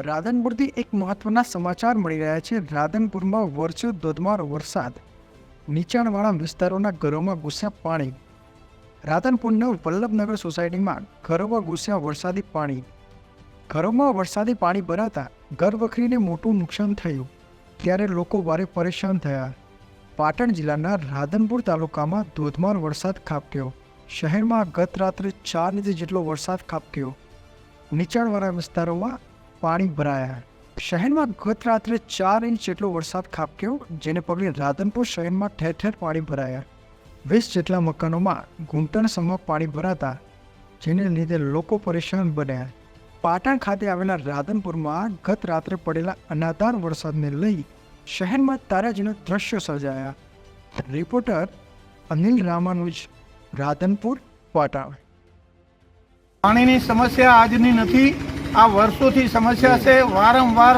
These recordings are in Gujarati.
રાધનપુરથી એક મહત્વના સમાચાર મળી રહ્યા છે. રાધનપુરમાં વરસ્યો ધોધમાર વરસાદ. નીચાણવાળા વિસ્તારોના ઘરોમાં ઘૂસ્યા પાણી. રાધનપુરના વલ્લભનગર સોસાયટીમાં ઘરોમાં ઘૂસ્યા વરસાદી પાણી. ઘરોમાં વરસાદી પાણી ભરાતા ઘર વખરીને મોટું નુકસાન થયું. ત્યારે લોકો ભારે પરેશાન થયા. પાટણ જિલ્લાના રાધનપુર તાલુકામાં ધોધમાર વરસાદ ખાબક્યો. શહેરમાં ગત રાત્રે ચાર ઇંચ જેટલો વરસાદ ખાબક્યો. નીચાણવાળા વિસ્તારોમાં પાણી ભરાયા. શહેરમાં ગત રાત્રે ચાર ઇંચ જેટલો વરસાદ ખાબક્યો, જેને પગલે રાધનપુર શહેરમાં ઠેર ઠેર પાણી ભરાયા. વીસ જેટલા મકાનોમાં ઘૂંટણ ઘૂંટણસમા પાણી ભરાતા, જેને લીધે લોકો પરેશાન બન્યા. પાટણ ખાતે આવેલા રાધનપુરમાં ગત રાત્રે પડેલા અનાધાર વરસાદને લઈ શહેરમાં તારાજીનો દ્રશ્ય સર્જાયા. રિપોર્ટર અનિલ રામાનુજ, રાધનપુર, પાટણ. પાણીની સમસ્યા આજની નથી. આ વર્ષોથી સમસ્યા છે. વારંવાર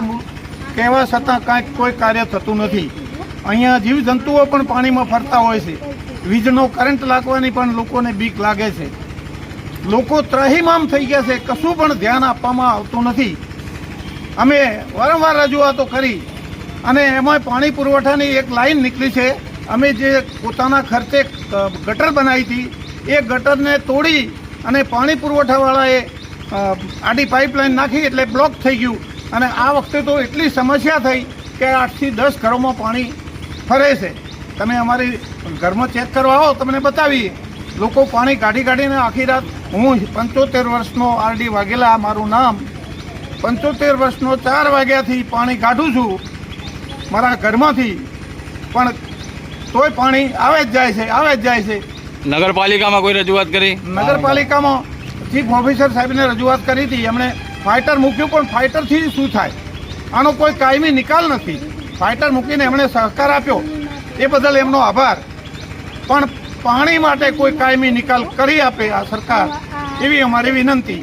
કહેવા છતાં કાંઈક કોઈ કાર્ય થતું નથી. અહીંયા જીવજંતુઓ પણ પાણીમાં ફરતા હોય છે. વીજનો કરંટ લાગવાની પણ લોકોને બીક લાગે છે. લોકો ત્રહીમામ થઈ ગયા છે. કશું પણ ધ્યાન આપવામાં આવતું નથી. અમે વારંવાર રજૂઆતો કરી અને એમાં પાણી પુરવઠાની એક લાઈન નીકળી છે. અમે જે પોતાના ખર્ચે ગટર બનાવી હતી, એ ગટરને તોડી અને પાણી પુરવઠાવાળાએ આડી પાઇપલાઇન નાખી એટલે બ્લોક થઈ ગયું. અને આ વખતે તો એટલી સમસ્યા થઈ કે આઠથી દસ ઘરોમાં પાણી ફરે છે. તમે અમારી ઘરમાં ચેક કરવા આવો તમને બતાવીએ. લોકો પાણી કાઢી કાઢીને આખી રાત હું પંચોતેર વર્ષનો આરડી વાઘેલા મારું નામ પંચોતેર વર્ષનો ચાર વાગ્યાથી પાણી કાઢું છું મારા ઘરમાંથી. પણ તોય પાણી આવે જ જાય છે આવે જ જાય છે. નગરપાલિકામાં કોઈ રજૂઆત કરી? નગરપાલિકામાં ચીફ ઓફિસર સાહેબને રજૂઆત કરી હતી. એમણે ફાઇટર મૂક્યું, પણ ફાઇટરથી શું થાય? આનો કોઈ કાયમી નિકાલ નથી. ફાઇટર મૂકીને એમણે સહકાર આપ્યો. એ બદલ એમનો આભાર. પણ પાણી માટે કોઈ કાયમી નિકાલ કરી આપે આ સરકાર, એવી અમારી વિનંતી.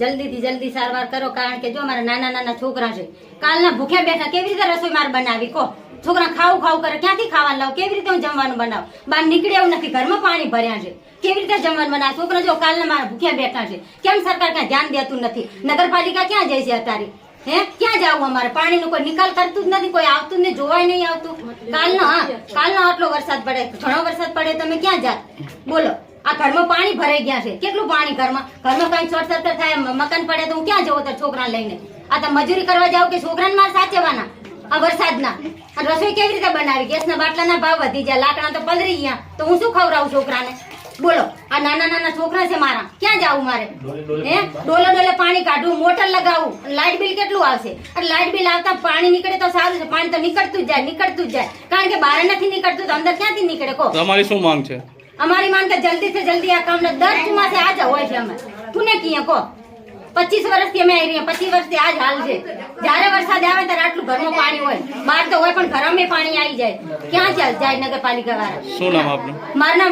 જલ્દીથી જલ્દી સારવાર કરો, કારણ કે જો મારા નાના નાના છોકરા છે, કાલના ભૂખ્યા બેઠા કેવી રીતે રસોઈ માર બનાવી, કહો? છોકરા ખાવું ખાવું કરે, ક્યાંથી ખાવાનું લાવ? કેવી રીતે હું જમવાનું બનાવ? બહાર નીકળે એવું નથી, ઘરમાં પાણી ભર્યા છે. કેવી રીતે જમવાનું બનાવ? છોકરા જો કાલના મારા ભૂખ્યા બેઠા છે. કેમ સરકાર ક્યાં ધ્યાન દેતું નથી? નગરપાલિકા ક્યાં જાય છે અત્યારે? હે? ક્યાં જવું અમારે? પાણીનો કોઈ નિકાલ કરતું જ નથી, કોઈ આવતું ને જોવાય નહીં આવતું. કાલનો, હા, કાલનો આટલો વરસાદ પડે, ઘણો વરસાદ પડે, તમે ક્યાં જાત બોલો, આ ઘરમાં પાણી ભરાઈ ગયા છે. કેટલું પાણી ઘરમાં? ઘરમાં કઈ શોર્ટ સર્કટ થાય મકાન પડે તો હું ક્યાં જવું છોકરા લઈને? આ તો મજૂરી કરવા જાવ કે છોકરાને મારે સાચવવાના? આ વરસાદના. આ રસોઈ કેવી રીતે બનાવી? ગેસના બાટલાના ભાવ વધી ગયા. લાકડા તો પલરી ગયા. તો હું શું ખવડાવું છોકરાને? બોલો આ નાના નાના છોકરા છે મારા. ક્યાં જાવું મારે? હે? ડોલે ડોલે પાણી કાઢવું મોટર લગાવું. લાઇટ બિલ કેટલું આવશે? અને લાઇટ બિલ આવતા પાણી નીકળે તો સારું છે. પાણી તો નીકળતું જ જાય નીકળતું જ જાય. કારણ કે બહાર નથી નીકળતું તો અંદર ક્યાંથી નીકળે? કહો. તમારી શું માંગ છે? અમારી માંગ કે જલ્દી થી જલ્દી આ કામ દર ચુમાસે આ જ હોય છે અમે. તુને કીએ કો પચીસ વર્ષથી અમે આવી રહ્યા. પચીસ વર્ષથી આ જ હાલ છે. જ્યારે વરસાદ આવે ત્યારે ઘરમાં પાણી હોય. બહાર તો હોય પણ ઘરમાં પાણી આવી જાય. ક્યાં ચાલ જાય? નગરપાલિકા વાળા. શું નામ આપનું? મારું નામ